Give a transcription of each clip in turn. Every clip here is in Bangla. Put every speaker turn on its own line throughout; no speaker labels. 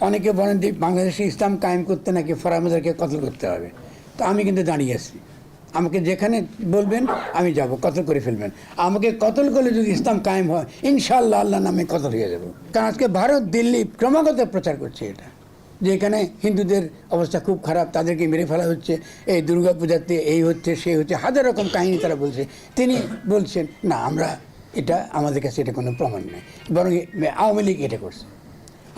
অনেকে বলেন যে বাংলাদেশে ইসলাম কায়েম করতে নাকি ফরামাজারকে কতল করতে হবে। তো আমি কিন্তু দাঁড়িয়ে আছি। আমাকে যেখানে বলবেন, আমি যাব। কতল করে ফেলবেন। আমাকে কতল করলে যদি ইসলাম কায়েম হয় ইনশাল্লাহ আল্লাহ নামে কতল হয়ে যাব। কারণ আজকে ভারত, দিল্লি ক্রমাগত প্রচার করছে এটা। যে এখানে হিন্দুদের অবস্থা খুব খারাপ, তাদেরকে মেরে ফেলা হচ্ছে, এই দুর্গা পূজাতে এই হচ্ছে সেই হচ্ছে, হাজার রকম কাহিনী তারা বলছে। তিনি বলছেন, না, আমরা এটা, আমাদের কাছে এটা কোনো প্রমাণ নেই। বরং আওয়ামী লীগ এটা করছে।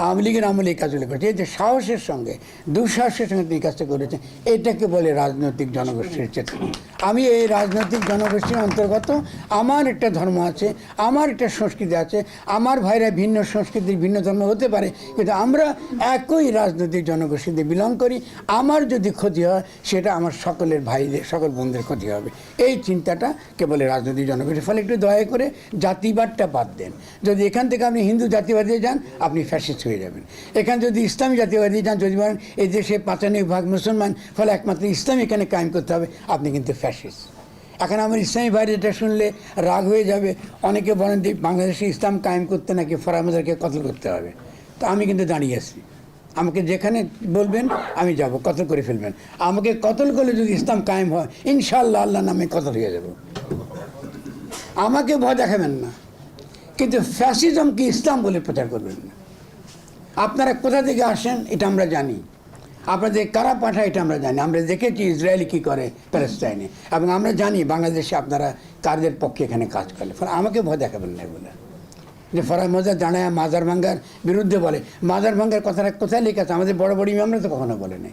আওয়ামী লীগের আমলে এই কাজগুলো করেছে। এই যে সাহসের সঙ্গে, দুঃসাহসের সঙ্গে তিনি কাজটা করেছেন, এটাকে বলে রাজনৈতিক জনগোষ্ঠীর চেতনা। আমি এই রাজনৈতিক জনগোষ্ঠীর অন্তর্গত, আমার একটা ধর্ম আছে, আমার একটা সংস্কৃতি আছে, আমার ভাইরা ভিন্ন সংস্কৃতির ভিন্ন ধর্ম হতে পারে, কিন্তু আমরা একই রাজনৈতিক জনগোষ্ঠীতে বিলং করি। আমার যদি ক্ষতি হয়, সেটা আমার সকলের ভাইদের, সকল বোনদের ক্ষতি হবে। এই চিন্তাটা কেবল রাজনৈতিক জনগোষ্ঠীর ফলে একটু দয়া করে জাতিবাদটা বাদ দেন। যদি এখান থেকে আপনি হিন্দু জাতিবাদী যান, আপনি ফ্যাসিস্ট হয়ে যাবেন। এখানে যদি ইসলামী জাতিবাদী যান, যদি বলেন, এই দেশে পাঁচানব্বই ভাগ মুসলমান, ফলে একমাত্র ইসলাম এখানে কায়েম করতে হবে, আপনি কিন্তু ফ্যাসিস্ট এখন আমার ইসলামী ভাই এটা শুনলে রাগ হয়ে যাবে। অনেকে বলেন যে বাংলাদেশে ইসলাম কায়েম করতে নাকি ফরামাজারকে কতল করতে হবে। তো আমি কিন্তু দাঁড়িয়ে আছি। আমাকে যেখানে বলবেন, আমি যাব, কতল করে ফেলবেন। আমাকে কতল করলে যদি ইসলাম কায়েম হয় ইনশাল্লাহ আল্লাহ নামে কতল হয়ে যাব। আমাকে ভয় দেখাবেন না। কিন্তু ফ্যাসিজমকে ইসলাম বলে প্রচার করবেন না। আপনারা কোথা থেকে আসেন, এটা আমরা জানি। আপনাদের কারা পাঠায় এটা আমরা জানি। আমরা দেখেছি ইসরায়েল কী করে প্যালেস্টাইনে। এবং আমরা জানি বাংলাদেশে আপনারা কারদের পক্ষে এখানে কাজ করে। ফলে আমাকে ভয় দেখাবেন না বলে যে ফরাই মজা দাঁড়ায় মাজার ভাঙ্গার বিরুদ্ধে বলে। মাজার ভাঙ্গার কথাটা কোথায় লেখা আছে? আমাদের বড় বড় ইমামরা তো কখনো বলে নেই।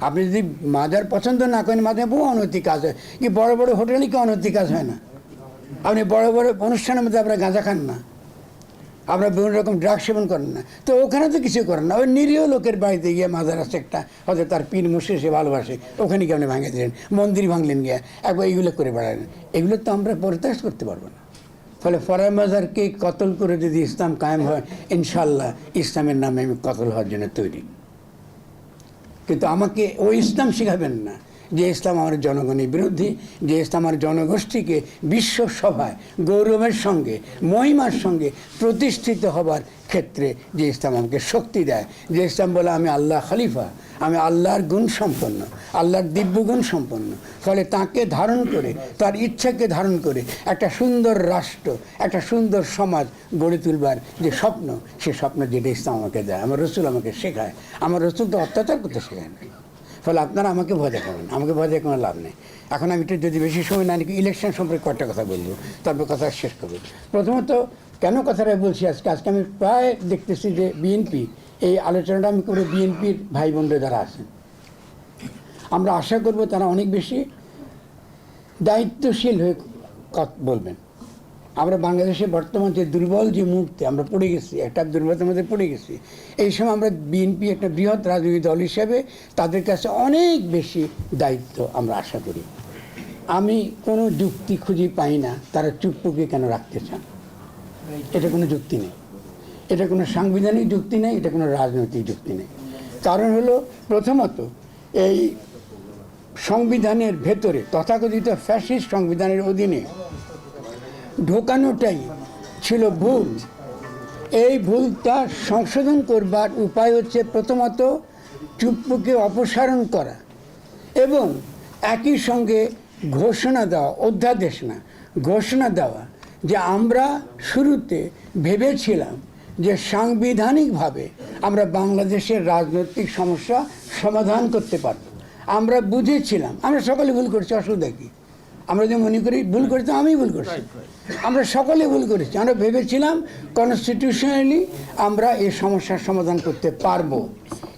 আপনি যদি মাজার পছন্দ না করেন মাঝে বহু অনৈতিক কাজ হয়। কি বড় বড় হোটেলে কি অনৈতিক কাজ হয় না? আপনি বড় বড় অনুষ্ঠানের মধ্যে আপনারা গাঁজা খান না? আপনারা বিভিন্ন রকম ড্রাগ সেবন করেন না। তো ওখানে তো কিছু করেন না। ওই নিরীহ লোকের বাড়িতে গিয়ে মাজার আছে একটা, হয়তো তার পীর মুশে সে ভালোবাসে, ওখানে গিয়ে আপনি ভাঙে দিলেন, মন্দির ভাঙলেন গিয়ে, একবার এইগুলো করে বেড়ালেন। এগুলো তো আমরা পরিত্যাগ করতে পারব না। ফলে ফরাই মাজারকে কতল করে যদি ইসলাম কায়েম হয় ইনশাল্লাহ ইসলামের নামে আমি কতল হওয়ার জন্য তৈরি। কিন্তু আমাকে ওই ইসলাম শেখাবেন না। যে ইসলাম আমার জনগণের বিরোধী যে ইসলাম আমার জনগোষ্ঠীকে বিশ্ব সভায় গৌরবের সঙ্গে, মহিমার সঙ্গে প্রতিষ্ঠিত হবার ক্ষেত্রে যে ইসলাম আমাকে শক্তি দেয়, যে ইসলাম বলে আমি আল্লাহ খলিফা, আমি আল্লাহর গুণ সম্পন্ন, আল্লাহর দিব্যগুণ সম্পন্ন। ফলে তাকে ধারণ করে, তার ইচ্ছাকে ধারণ করে একটা সুন্দর রাষ্ট্র, একটা সুন্দর সমাজ গড়ে তুলবার যে স্বপ্ন, সে স্বপ্ন যেটা ইসলাম আমাকে দেয়, আমার রসুল আমাকে শেখায়। আমার রসুল তো অত্যাচার করতে শেখায় না। ফলে আপনারা আমাকে ভয় দেখাবেন, আমাকে ভয় দেখে কোনো লাভ নেই। এখন আমি একটু যদি বেশি সময় না নিই ইলেকশন সম্পর্কে কয়েকটা কথা বলব, তারপর কথা শেষ করব। প্রথমত, কেন কথাটা বলছি আজকে? আজকে আমি প্রায় দেখতেছি যে বিএনপি, এই আলোচনাটা আমি করে বিএনপির ভাই বোনরা যারা আছেন আমরা আশা করব তারা অনেক বেশি দায়িত্বশীল হয়ে বলবেন। আমরা বাংলাদেশে বর্তমান যে দুর্বল যে মুহূর্তে আমরা পড়ে গেছি, একটা দুর্বলতার মধ্যে পড়ে গেছি, এই সময় আমরা বিএনপি একটা বৃহৎ রাজনৈতিক দল হিসেবে তাদের কাছে অনেক বেশি দায়িত্ব আমরা আশা করি। আমি কোনো যুক্তি খুঁজে পাই না তারা চুপ্পুকে কেন রাখতে চান। এটা কোনো যুক্তি নেই। এটা কোনো সাংবিধানিক যুক্তি নেই, এটা কোনো রাজনৈতিক যুক্তি নেই। কারণ হলো, প্রথমত, এই সংবিধানের ভেতরে, তথাকথিত ফ্যাসিস্ট সংবিধানের অধীনে ঢোকানোটাই ছিল ভুল। এই ভুলটা সংশোধন করবার উপায় হচ্ছে প্রথমত চুপ্পুকে অপসারণ করা এবং একই সঙ্গে ঘোষণা দেওয়া, অধ্যাদেশ না, ঘোষণা দেওয়া যে আমরা শুরুতে ভেবেছিলাম যে সাংবিধানিকভাবে আমরা বাংলাদেশের রাজনৈতিক সমস্যা সমাধান করতে পারব। আমরা বুঝেছিলাম, আমরা সকলে ভুল করছি, অসুবিধা কী? আমরা যে মনে করি ভুল করেছি আমি ভুল করছি। আমরা সকলে ভুল করেছি। আমরা ভেবেছিলাম কনস্টিটিউশনালি আমরা এই সমস্যার সমাধান করতে পারব।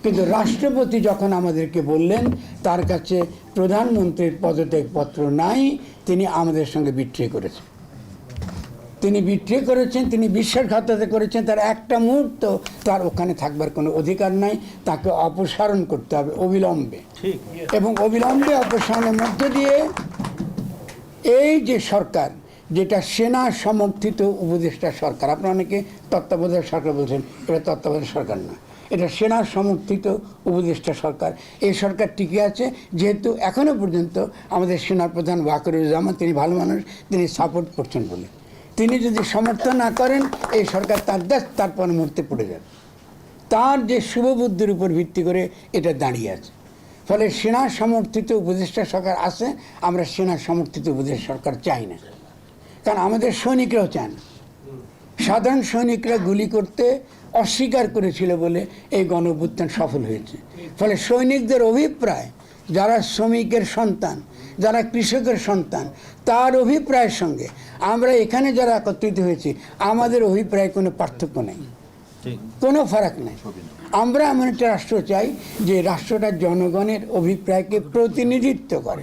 কিন্তু রাষ্ট্রপতি যখন আমাদেরকে বললেন তার কাছে প্রধানমন্ত্রীর পদত্যাগপত্র নাই তিনি আমাদের সঙ্গে বিট্রে করেছেন। তিনি বিট্রে করেছেন তিনি বিশ্বাসঘাতকতা করেছেন তার একটা মুহূর্ত তার ওখানে থাকবার কোনো অধিকার নাই তাকে অপসারণ করতে হবে অবিলম্বে। এবং অবিলম্বে অপসারণের মধ্য দিয়ে এই যে সরকার, যেটা সেনা সমর্থিত উপদেষ্টা সরকার, আপনারা অনেকে তত্ত্বাবধায়ক সরকার বলছেন, এটা তত্ত্বাবধায়ক সরকার না, এটা সেনা সমর্থিত উপদেষ্টা সরকার। এই সরকার টিকে আছে, যেহেতু এখনও পর্যন্ত আমাদের সেনাপ্রধান ওয়াকরুজ্জামান, তিনি ভালো মানুষ, তিনি সাপোর্ট করছেন বলে। তিনি যদি সমর্থন না করেন, এই সরকার তার দেশ, তার পর মুহূর্তে পড়ে যাবে। তার যে শুভবুদ্ধির উপর ভিত্তি করে এটা দাঁড়িয়ে আছে। ফলে সেনা সমর্থিত উপদেষ্টা সরকার আছে আমরা সেনা সমর্থিত উপদেষ্টা সরকার চাই না। কারণ আমাদের সৈনিকরাও চান। না। সাধারণ সৈনিকরা গুলি করতে অস্বীকার করেছিল বলে এই গণ সফল হয়েছে। ফলে সৈনিকদের অভিপ্রায় যারা শ্রমিকের সন্তান যারা কৃষকের সন্তান তার অভিপ্রায়ের সঙ্গে আমরা এখানে যারা একত্রিত হয়েছি আমাদের অভিপ্রায় কোনো পার্থক্য নেই। কোনো ফারাক নেই। আমরা এমন একটা রাষ্ট্র চাই যে রাষ্ট্রটা জনগণের অভিপ্রায়কে প্রতিনিধিত্ব করে।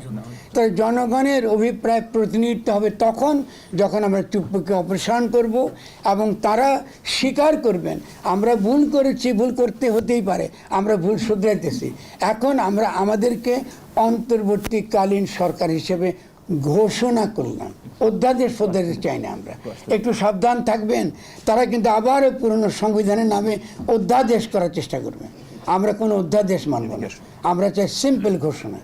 তাই জনগণের অভিপ্রায় প্রতিনিধিত্ব হবে তখন যখন আমরা চুপ্পকে অপসারণ করব এবং তারা স্বীকার করবেন, আমরা ভুল করেছি, ভুল করতে হতেই পারে, আমরা ভুল শুধরাইতেছি। এখন আমরা আমাদেরকে অন্তর্বর্তীকালীন সরকার হিসেবে ঘোষণা করলাম। অধ্যাদেশ ফধ্যাদেশ চাই না আমরা। একটু সাবধান থাকবেন তারা কিন্তু আবারও পুরনো সংবিধানের নামে অধ্যাদেশ করার চেষ্টা করবে। আমরা কোনো অধ্যাদেশ মানব না। আমরা চাই সিম্পল ঘোষণা।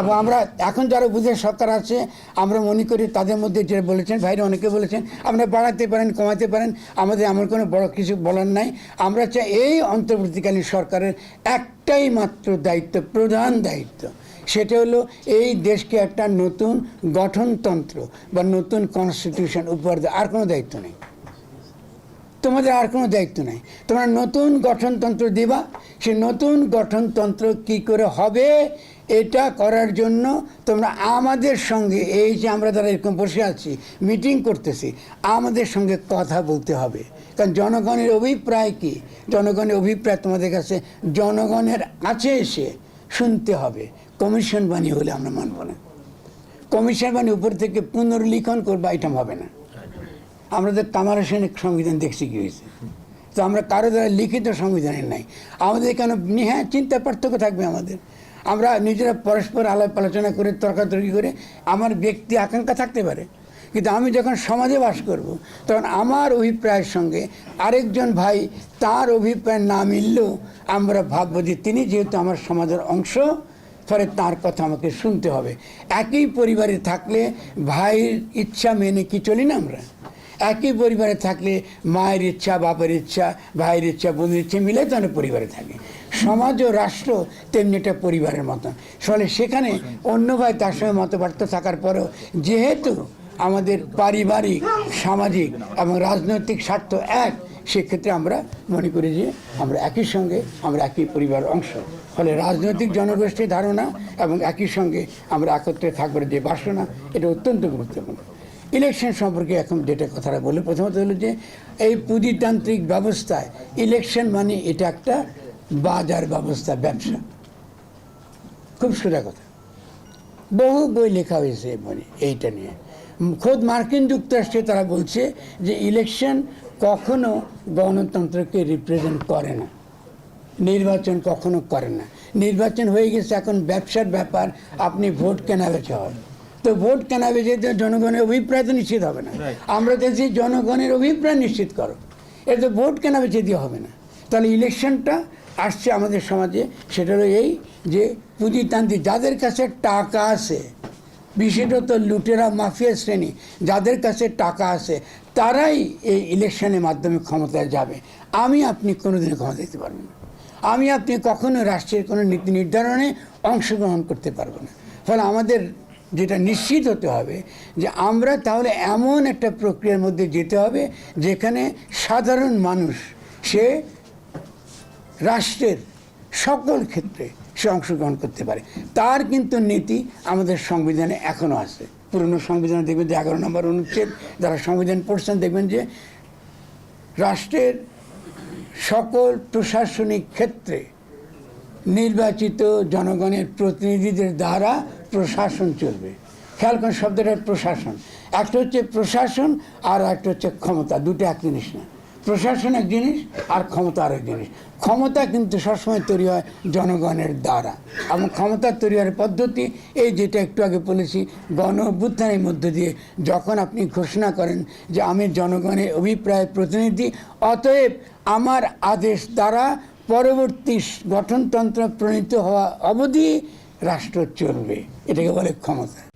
এবং আমরা এখন যারা বুঝে সরকার আছে আমরা মনে করি তাদের মধ্যে যে বলেছেন ভাইরা অনেকে বলেছেন আপনারা বাড়াতে পারেন কমাতে পারেন আমাদের আমার কোনো বড় কিছু বলার নাই। আমরা চাই এই অন্তর্বর্তীকালীন সরকারের একটাই মাত্র দায়িত্ব প্রধান দায়িত্ব সেটা হলো এই দেশকে একটা নতুন গঠনতন্ত্র বা নতুন কনস্টিটিউশন উপহার দেওয়া। আর কোনো দায়িত্ব নেই। তোমাদের আর কোনো দায়িত্ব নেই। তোমরা নতুন গঠনতন্ত্র দিবা। সে নতুন গঠনতন্ত্র কি করে হবে এটা করার জন্য তোমরা আমাদের সঙ্গে, এই যে আমরা যারা এরকম বসে আছি মিটিং করতেছি, আমাদের সঙ্গে কথা বলতে হবে। কারণ জনগণের অভিপ্রায় কি? জনগণের অভিপ্রায় তোমাদের কাছে, জনগণের কাছে এসে শুনতে হবে। কমিশন বানিয়ে হলে আমরা মানব না। কমিশন বানিয়ে উপর থেকে পুনর্লিখন করবা এটা হবে না। আমরা তো কামার সংবিধান দেখছি কি হয়েছে। তো আমরা কারও দ্বারা লিখিত সংবিধানের নাই। আমাদের কেন হ্যাঁ চিন্তা পার্থক্য থাকবে আমাদের। আমরা নিজেরা পরস্পর আলাপ আলোচনা করে, তর্কাতর্কি করে আমার ব্যক্তি আকাঙ্ক্ষা থাকতে পারে। কিন্তু আমি যখন সমাজে বাস করব, তখন আমার অভিপ্রায়ের সঙ্গে আরেকজন ভাই তার অভিপ্রায় না মিললেও আমরা ভাববো যে তিনি যেহেতু আমার সমাজের অংশ ফলে তার কথা আমাকে শুনতে হবে। একই পরিবারে থাকলে ভাইয়ের ইচ্ছা মেনে কি চলি না আমরা? একই পরিবারে থাকলে মায়ের ইচ্ছা, বাপের ইচ্ছা, ভাইয়ের ইচ্ছা, বোনের ইচ্ছা মিলে তো পরিবারে থাকে। সমাজ ও রাষ্ট্র তেমনি একটা পরিবারের মতন। ফলে সেখানে অন্য ভাই তার সঙ্গে মতপার্থ থাকার পরেও যেহেতু আমাদের পারিবারিক, সামাজিক এবং রাজনৈতিক স্বার্থ এক সেক্ষেত্রে আমরা মনে করি যে আমরা একই সঙ্গে আমরা একই পরিবার অংশ। ফলে রাজনৈতিক জনগোষ্ঠীর ধারণা এবং একই সঙ্গে আমরা একত্রে থাকবার যে বাসনা, এটা অত্যন্ত গুরুত্বপূর্ণ। ইলেকশন সম্পর্কে এখন যেটা কথাটা বলে প্রথমত হলো যে এই পুঁজিতান্ত্রিক ব্যবস্থায় ইলেকশন মানে এটা একটা বাজার ব্যবস্থা, ব্যবসা। খুব সোজা কথা। বহু বই লেখা হয়েছে বই এইটা নিয়ে। খোদ মার্কিন যুক্তরাষ্ট্রে তারা বলছে যে ইলেকশন কখনো গণতন্ত্রকে রিপ্রেজেন্ট করে না। নির্বাচন কখনো করে না। নির্বাচন হয়ে গেছে এখন ব্যবসার ব্যাপার আপনি ভোট কেনা বেচা হয় তো ভোট কেনা বেচে তো জনগণের অভিপ্রায় তো নিশ্চিত হবে না। আমরা দেখছি জনগণের অভিপ্রায় নিশ্চিত করো। এটা তো ভোট কেনা বেচে দিয়ে হবে না? তাহলে ইলেকশনটা আসছে আমাদের সমাজে সেটা হলো এই যে পুঁজিতান্ত্রিক যাদের কাছে টাকা আছে বিশেষত লুটেরা মাফিয়া শ্রেণি, যাদের কাছে টাকা আছে, তারাই এই ইলেকশনের মাধ্যমে ক্ষমতায় যাবে। আমি আপনি কোনোদিনও ক্ষমতা দিতে পারবেন না। আমি আপনি কখনো রাষ্ট্রের কোনো নীতি নির্ধারণে অংশগ্রহণ করতে পারব না। ফলে আমাদের যেটা নিশ্চিত হতে হবে, যে আমরা তাহলে এমন একটা প্রক্রিয়ার মধ্যে যেতে হবে, যেখানে সাধারণ মানুষ সে রাষ্ট্রের সকল ক্ষেত্রে সে অংশগ্রহণ করতে পারে। তার কিন্তু নীতি আমাদের সংবিধানে এখনও আছে। পুরনো সংবিধানে দেখবেন যে এগারো নম্বর অনুচ্ছেদ, যারা সংবিধান পড়ছেন দেখবেন যে রাষ্ট্রের সকল প্রশাসনিক ক্ষেত্রে নির্বাচিত জনগণের প্রতিনিধিদের দ্বারা প্রশাসন চলবে। খেয়াল করেন শব্দটা প্রশাসন। একটা হচ্ছে প্রশাসন আর একটা হচ্ছে ক্ষমতা। দুটো এক জিনিস না। প্রশাসন এক জিনিস আর ক্ষমতা আর এক জিনিস। ক্ষমতা কিন্তু সবসময় তৈরি হয় জনগণের দ্বারা। এবং ক্ষমতা তৈরি হওয়ার পদ্ধতি এই যেটা একটু আগে বলেছি, গণ অভ্যুত্থানের মধ্য দিয়ে যখন আপনি ঘোষণা করেন যে আমি জনগণের অভিপ্রায় প্রতিনিধি, অতএব আমার আদেশ দ্বারা পরবর্তী গঠনতন্ত্র প্রণীত হওয়া অবধি রাষ্ট্র চলবে। এটাকে বলে ক্ষমতা।